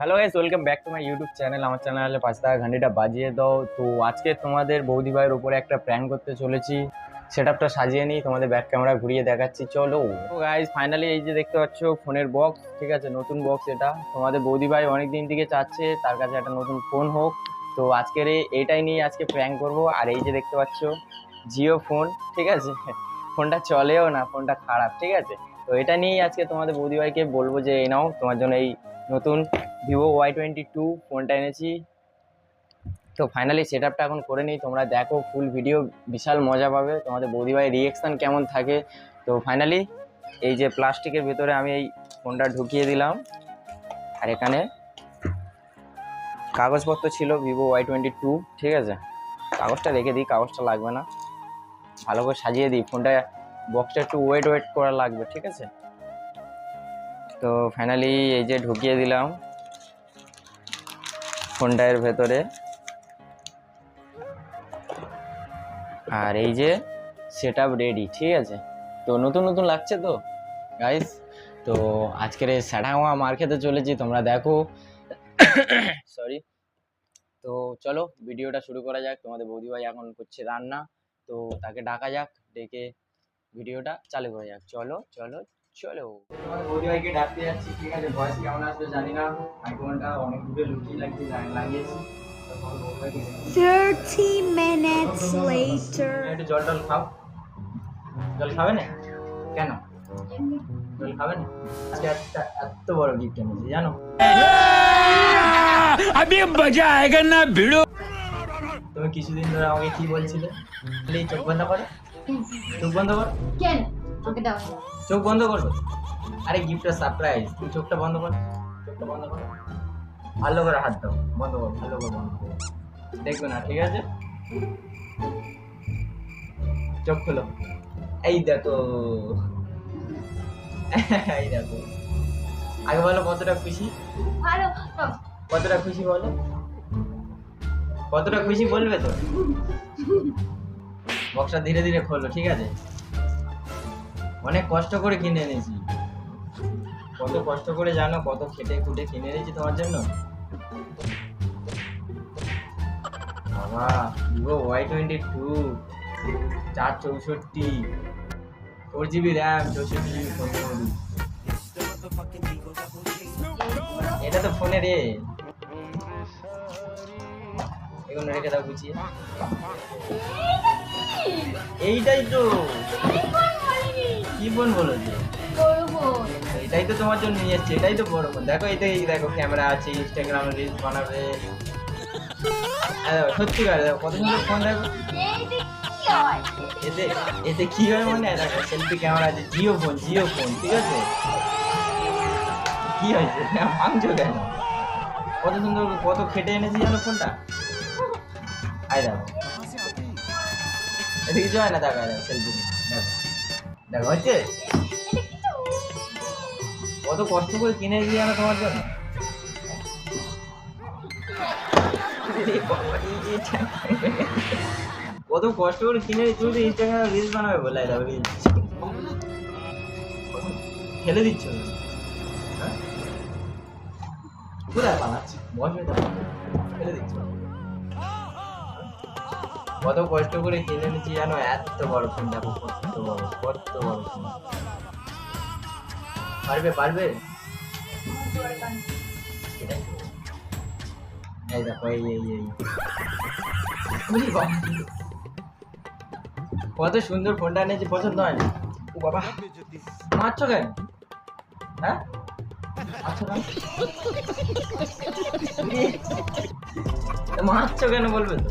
Hello guys welcome back to my YouTube channel আমার চ্যানেলে পাঁচ টাকা ঘন্টিটা বাজিয়ে দাও। তো আজকে তোমাদের বৌদি ভাইয়ের উপরে একটা প্র্যাঙ্ক করতে চলেছি। সেটআপটা সাজিয়ে নিই, তোমাদের ব্যাক ক্যামেরা ঘুরিয়ে দেখাচ্ছি। চলো। তো ফাইনালি এই যে দেখতে পাচ্ছ ফোনের বক্স ঠিক আছে? নতুন বক্স এটা। তোমাদের বৌদি ভাই অনেক দিন থেকে চাচ্ছে, তার কাছে একটা নতুন ফোন হোক। তো আজকের এটাই নিয়ে আজকে প্র্যাঙ্ক করব। আর এই যে দেখতে পাচ্ছ, জিও ফোন ঠিক আছে? ফোনটা চলেও না ফোনটা খারাপ, ঠিক আছে? তো এটা নিয়েই আজকে তোমাদের বৌদি ভাইকে বলব যে, এই নাও, তোমার জন্য এই নতুন ভিভো ওয়াই টোয়েন্টি টু ফোনটা এনেছি। তো ফাইনালি সেট আপটা এখন করে নিই। তোমরা দেখো ফুল ভিডিও বিশাল মজা পাবে। তোমাদের বৌদি ভাইয়ের রিয়েকশান কেমন থাকে? তো ফাইনালি এই যে প্লাস্টিকের ভেতরে আমি এই ফোনটা ঢুকিয়ে দিলাম। আর এখানে কাগজপত্র ছিল ভিভো ওয়াই টোয়েন্টি টু, ঠিক আছে? কাগজটা রেখে দিই, কাগজটা লাগবে না। ভালো করে সাজিয়ে দিই, ফোনটা বক্সটা একটু ওয়েট ওয়েট করা লাগবে, ঠিক আছে? তো ফাইনালি এই যে ঢুকিয়ে দিলাম ফোনটার ভেতরে। আর এই যে সেট রেডি ঠিক আছে? তো নতুন নতুন লাগছে তো? গাইস তো আজকের এই স্যাডাওয়া মার খেতে চলেছি, তোমরা দেখো। সরি তো চলো, ভিডিওটা শুরু করা যাক। তোমাদের বৌদি ভাই এখন করছে রান্না। তো তাকে ডাকা যাক, ডেকে ভিডিওটা চালু করা যাক। চলো চলো চলো। যাচ্ছি ঠিক আছে? ভয়েস কেমন জানি না। অনেক দূরে লাগছে একটু জল টল খাও। জল কেন? জল এত বড় জানো? আমি মজা না তুমি কিছুদিন ধরে আমাকে কি বলছিলে? চোখ বন্ধ করো। চোখ বন্ধ করো। কেন? ওকে দাও। চোখ বন্ধ করো। আরে গিফটটা সারপ্রাইজ তুমি চোখটা বন্ধ কর। চোখটা বন্ধ করো। ভালো করে হাত দাও। বন্ধ কর ভালো করে বন্ধ করো। দেখবে না ঠিক আছে? চোখ খুলো। এই দেখো। এই দেখো। আগে বলো কতটা খুশি? ভালো। কতটা খুশি বলো? কতটা খুশি বলবে তো? বক্সটা ধীরে ধীরে খোলো ঠিক আছে? অনেক কষ্ট করে কিনে এনেছি। কত কষ্ট করে জানো, কত খেটে খুটে কিনে এনেছি তোমার জন্য? বাবা ভিভো ওয়াই টোয়েন্টি টু চার চৌষট্টি ফোর জিবি র্যাম চৌষট্টি জিবি ফোন এটা তো ফোনে রে। এগুলো রেখে দাও গুছিয়ে। এইটাই তো। কি ফোন বলো যে এটাই তো তোমার জন্য নিয়ে এসছি এটাই তো বড় ফোন। দেখো এটাই দেখো ক্যামেরা আছে ইনস্টাগ্রাম রিলস বানাবে। দেখো, সত্যিকার দেখো কত সুন্দর ফোন দেখো। এতে এতে কি হয় মানে দেখো সেলফি ক্যামেরা আছে জিও ফোন জিও ফোন ঠিক আছে? কি হয়েছে? ভাঙছো কেন? কত সুন্দর কত খেটে এনেছি জানো ফোনটা? আই দেখো। এতে কিছু হয় না দেখো সেলফি দেখো। দেখো কত কষ্ট করে কিনে দিয়ে জানো তোমার জন্য? কত কষ্ট করে কিনে তুমি তো ইনস্টাগ্রামে রিলস বানাবে বলে দাও রিলস ফেলে দিচ্ছ? হ্যাঁ? কোথায় পালাচ্ছি ফেলে দিচ্ছ। কত কষ্ট করে কিনে নিচ্ছি জানো? এত বড় ফোন দেখো, কত বড় কত বড় ফোন। পারবে পারবে? এই দেখো, এই এই এই। কত সুন্দর ফোনটা এনেছি, পছন্দ হয় ও বাবা। মারছো কেন? হ্যাঁ। মারছো কেন বলবে তো?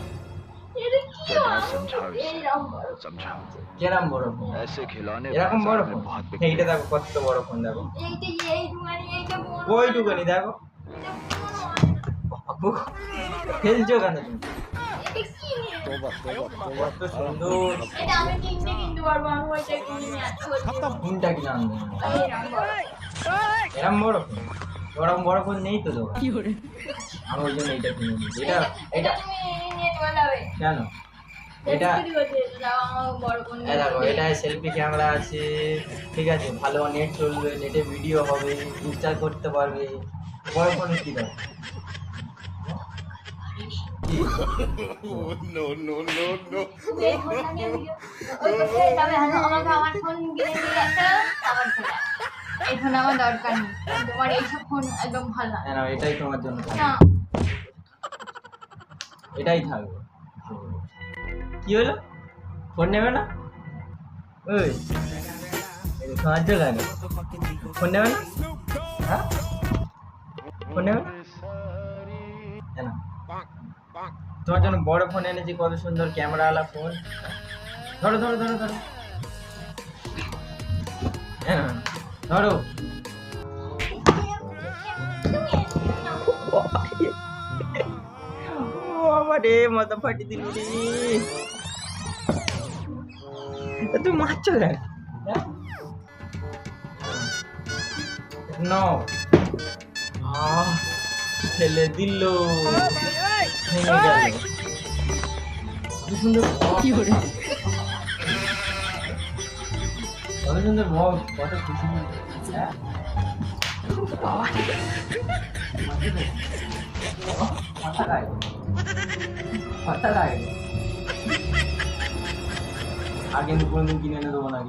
কেরাম বড় ফোন এরকম বড় ফোন এইটা দেখো কত বড় ফোন দেখো। ওইটুকুনি দেখো। খেলছো কেন তুমি? কত সুন্দর। ফোনটা কিনা এরম ফোন নেই তো দোকান আমি ওই জন্য এটা এটা এটা কেন? এটা দেখো এটা সেলফি ক্যামেরা আছে ঠিক আছে ভালো নেট চলবে নেটে ভিডিও হবে ইনস্টল করতে পারবে। বড় ফোনে কি দাও আমার। এই ফোন দরকার নেই। তোমার এইসব ফোন একদম ভালো না এটাই তোমার জন্য এটাই থাকবে। কি হলো ফোন নেবে না ওই সাহায্য লাগে ফোন নেবে না হ্যাঁ ফোন নেবে কেন? তোমার জন্য বড় ফোন এনেছি কত সুন্দর ক্যামেরাওয়ালা ফোন ধরো ধরো ধরো ধরো হ্যাঁ ধরো বাবা রে মাথা ফাটি দিল তুই মারছো কেন হ্যাঁ? নাও ফেলে দিল সুন্দর কি করে কত সুন্দর মগ কত খুশি হ্যাঁ? কিন্তু কোনোদিন কিনে এনে দেবো না।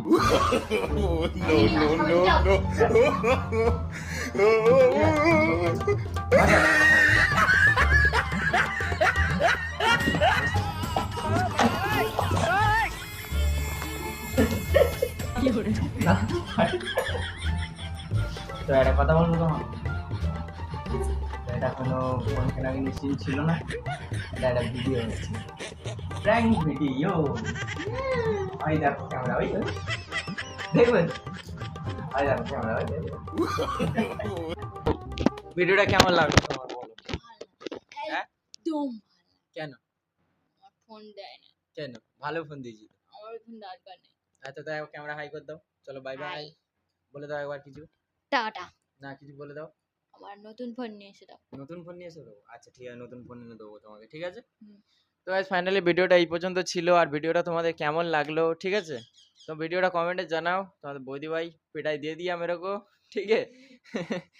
তো একটা কথা বলব তোমার? এটা কোনো ফোন কেনা কিন্তু সিন ছিল না? এটা একটা ভিডিও হচ্ছে প্র্যাঙ্ক ভিডিও ওই দেখো ক্যামেরা ওই ওই। দেখবেন ওই দেখো ক্যামেরা ওই ভিডিওটা কেমন লাগল তোমার বলো হ্যাঁ একদম কেন ফোন দেয় না কেন ভালো ফোন দিয়েছি আমার ফোন দরকার নেই আচ্ছা তাই ক্যামেরা হাই করে দাও চলো বাই বাই বলে দাও একবার কিছু টাটা না কিছু বলে দাও আমার নতুন ফোন নিয়ে এসে দাও নতুন ফোন নিয়ে এসে দেবো আচ্ছা ঠিক আছে নতুন ফোন এনে দেবো তোমাকে ঠিক আছে হুম। তো আজ ফাইনালি ভিডিওটা এই পর্যন্ত ছিল আর ভিডিওটা তোমাদের কেমন লাগল, ঠিক আছে? তো ভিডিওটা কমেন্টে জানাও, তোমাদের বৌদি ভাই পিটাই দিয়ে দিই আমি এরকম ঠিক আছে?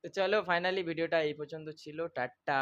তো চলো ফাইনালি ভিডিওটা এই পর্যন্ত ছিল, টাটা।